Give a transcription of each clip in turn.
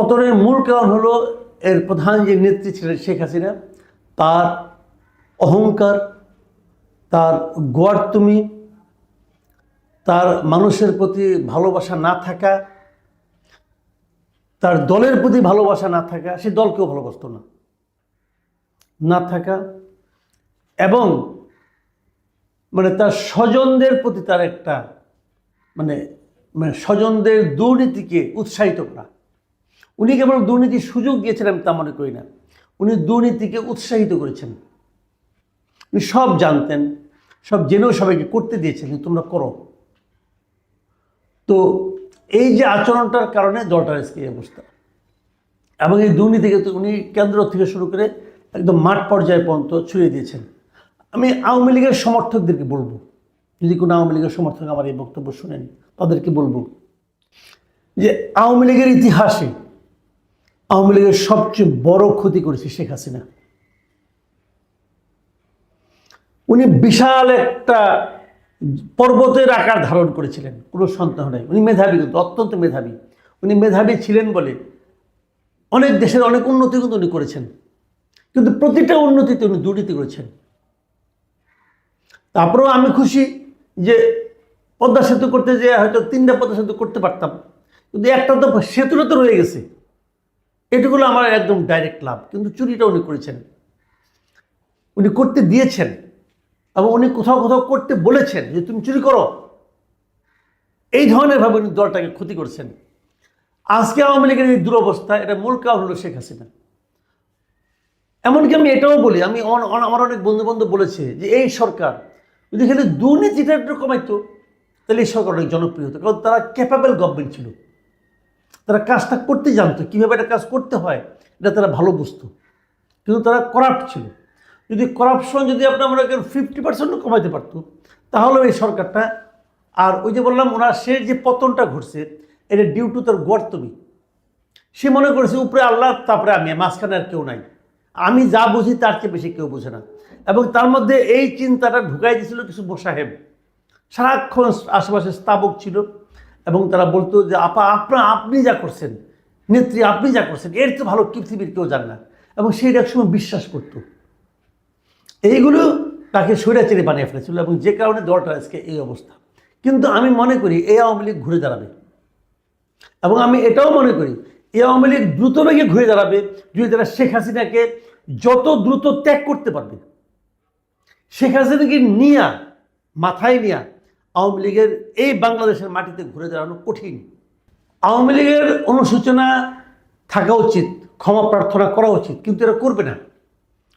পতনের মূল কারণ হলো এর প্রধান যে নেত্রী ছিলেন শেখ হাসিনা, তার অহংকার, তার গোয়ার্তুমি, তার মানুষের প্রতি ভালোবাসা না থাকা, তার দলের প্রতি ভালোবাসা না থাকা, সে দলকেও ভালোবাসত না না থাকা এবং মানে তার স্বজনদের প্রতি তার একটা মানে মানে স্বজনদের দুর্নীতিকে উৎসাহিত করা। উনি কেবল দুর্নীতির সুযোগ দিয়েছেন আমি তা মনে করি না। উনি দুর্নীতিকে উৎসাহিত করেছেন। উনি সব জানতেন, সব জেনেও সবাইকে করতে দিয়েছেন তোমরা করো। তো এই যে আচরণটার কারণে দলটার আজকে এই অবস্থা। এবং এই দুর্নীতিকে উনি কেন্দ্র থেকে শুরু করে একদম মাঠ পর্যায়ে পর্যন্ত ছড়িয়ে দিয়েছেন। আমি আওয়ামী লীগের সমর্থকদেরকে বলব, যদি কোনো আওয়ামী লীগের সমর্থক আমার এই বক্তব্য শুনেন, তাদেরকে বলব যে আওয়ামী লীগের ইতিহাসে আওয়ামী লীগের সবচেয়ে বড় ক্ষতি করেছে শেখ হাসিনা। উনি বিশাল একটা পর্বতের আকার ধারণ করেছিলেন, কোনো সন্দেহ নেই। উনি মেধাবী কিন্তু, অত্যন্ত মেধাবী। উনি মেধাবী ছিলেন বলে অনেক দেশের অনেক উন্নতি কিন্তু উনি করেছেন। কিন্তু প্রতিটা উন্নতিতে উনি দুর্নীতি করেছেন। তারপরেও আমি খুশি যে পদ্মা সেতু করতে যেয়ে হয়তো তিনটা পদ্মা সেতু করতে পারতাম। কিন্তু একটা তো সেতুটা তো রয়ে গেছে। এটুকুলো আমার একদম ডাইরেক্ট লাভ। কিন্তু চুরিটা উনি করেছেন। উনি করতে দিয়েছেন এবং উনি কোথাও কোথাও করতে বলেছেন যে, তুমি চুরি করো। এই ধরনের ভাবে উনি দলটাকে ক্ষতি করছেন। আজকে আওয়ামী লীগের এই দুরবস্থা, এটা মূল কারণ হলো শেখ হাসিনা। এমনকি আমি এটাও বলি, আমি আমার অনেক বন্ধু বান্ধব বলেছে যে, এই সরকার যদি খালি দুর্নীতিটা একটু কমাইতো, তাহলে এই সরকার অনেক জনপ্রিয় হতো। কারণ তারা ক্যাপাবেল গভর্নমেন্ট ছিল। তারা কাজটা করতে জানতো, কীভাবে একটা কাজ করতে হয়, এটা তারা ভালো বুঝতো। কিন্তু তারা করাপ্ট ছিল। যদি করাপশন যদি আপনার মনে করেন ফিফটি পার্সেন্টও কমাইতে পারতো, তাহলে এই সরকারটা, আর ওই যে বললাম, ওনার সে যে পতনটা ঘটছে, এটা ডিউ টু তার গর্তমি সে মনে করেছে, উপরে আল্লাহ, তারপরে আমি, মাঝখানে আর কেউ নাই। আমি যা বুঝি, তার চেয়ে বেশি কেউ বোঝে না। এবং তার মধ্যে এই চিন্তাটা ঢুকাই দিয়েছিল কিছু মোসাহেব। সারাক্ষণ আশেপাশে স্থাবক ছিল। এবং তারা বলতো যে, আপা আপনার আপনি যা করছেন, নেত্রী আপনি যা করছেন, এর তো ভালো পৃথিবীর কেউ জানে না। এবং সেই একসময় বিশ্বাস করতো। এইগুলো তাকে স্বৈরাচারী বানিয়ে ফেলেছিল এবং যে কারণে দলটা আজকে এই অবস্থা। কিন্তু আমি মনে করি এই আওয়ামী লীগ ঘুরে দাঁড়াবে। এবং আমি এটাও মনে করি, এই আওয়ামী লীগ দ্রুত বেগে ঘুরে দাঁড়াবে যদি তারা শেখ হাসিনাকে যত দ্রুত ত্যাগ করতে পারবে। শেখ হাসিনাকে নিয়া, মাথায় নিয়া আওয়ামী লীগের এই বাংলাদেশের মাটিতে ঘুরে দাঁড়ানো কঠিন। আওয়ামী লীগের অনুশোচনা থাকা উচিত, ক্ষমা প্রার্থনা করা উচিত, কিন্তু এরা করবে না।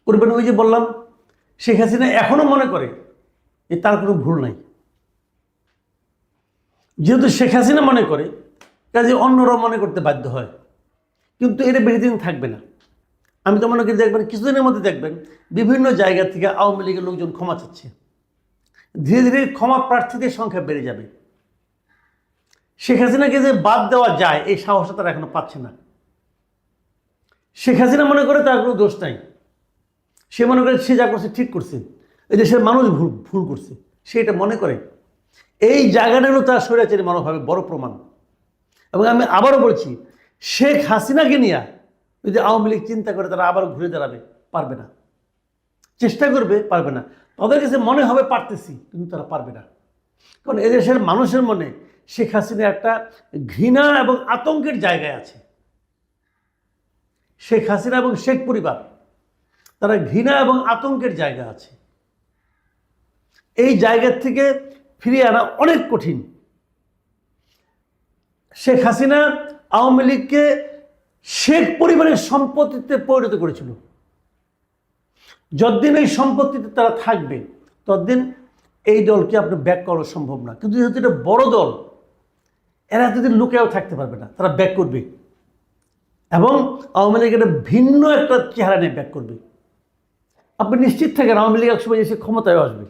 করবে না ওই যে বললাম, শেখ হাসিনা এখনও মনে করে যে তার কোনো ভুল নাই। যেহেতু শেখ হাসিনা মনে করে, কাজে অন্যরা মনে করতে বাধ্য হয়। কিন্তু এটা বেশি দিন থাকবে না। আমি তো মনে করি দেখবেন, কিছুদিনের মধ্যে দেখবেন, বিভিন্ন জায়গা থেকে আওয়ামী লীগের লোকজন ক্ষমা চাচ্ছে। ধীরে ধীরে ক্ষমা প্রার্থীদের সংখ্যা বেড়ে যাবে। শেখ হাসিনাকে যে বাদ দেওয়া যায়, এই সাহসটা তারা এখনও পাচ্ছে না। শেখ হাসিনা মনে করে তার কোনো দোষ নাই। সে মনে করে সে যা করছে ঠিক করছে। এই দেশের মানুষ ভুল ভুল করছে। সে এটা মনে করে। এই জায়গাটা তার স্বৈরাচারী মনোভাবের বড় প্রমাণ। এবং আমি আবারও বলছি, শেখ হাসিনাকে নিয়ে যদি আওয়ামী লীগ চিন্তা করে তারা আবার ঘুরে দাঁড়াবে, পারবে না। চেষ্টা করবে, পারবে না। তাদের কাছে মনে হবে পারতেছি, কিন্তু তারা পারবে না। কারণ এদেশের মানুষের মনে শেখ হাসিনা একটা ঘৃণা এবং আতঙ্কের জায়গায় আছে। শেখ হাসিনা এবং শেখ পরিবার, তারা ঘৃণা এবং আতঙ্কের জায়গা আছে। এই জায়গার থেকে ফিরিয়ে আনা অনেক কঠিন। শেখ হাসিনা আওয়ামী লীগকে শেখ পরিবারের সম্পত্তিতে পরিণত করেছিল। যতদিন এই সম্পত্তিতে তারা থাকবে, ততদিন এই দলকে আপনি ব্যাক করা সম্ভব না। কিন্তু যেহেতু এটা বড় দল, এরা এতদিন লুকেও থাকতে পারবে না, তারা ব্যাক করবে। এবং আওয়ামী লীগ একটা ভিন্ন একটা চেহারা নিয়ে ব্যাক করবে। আপনি নিশ্চিত থাকেন আওয়ামী লীগ একসময় এসে ক্ষমতায় আসবে।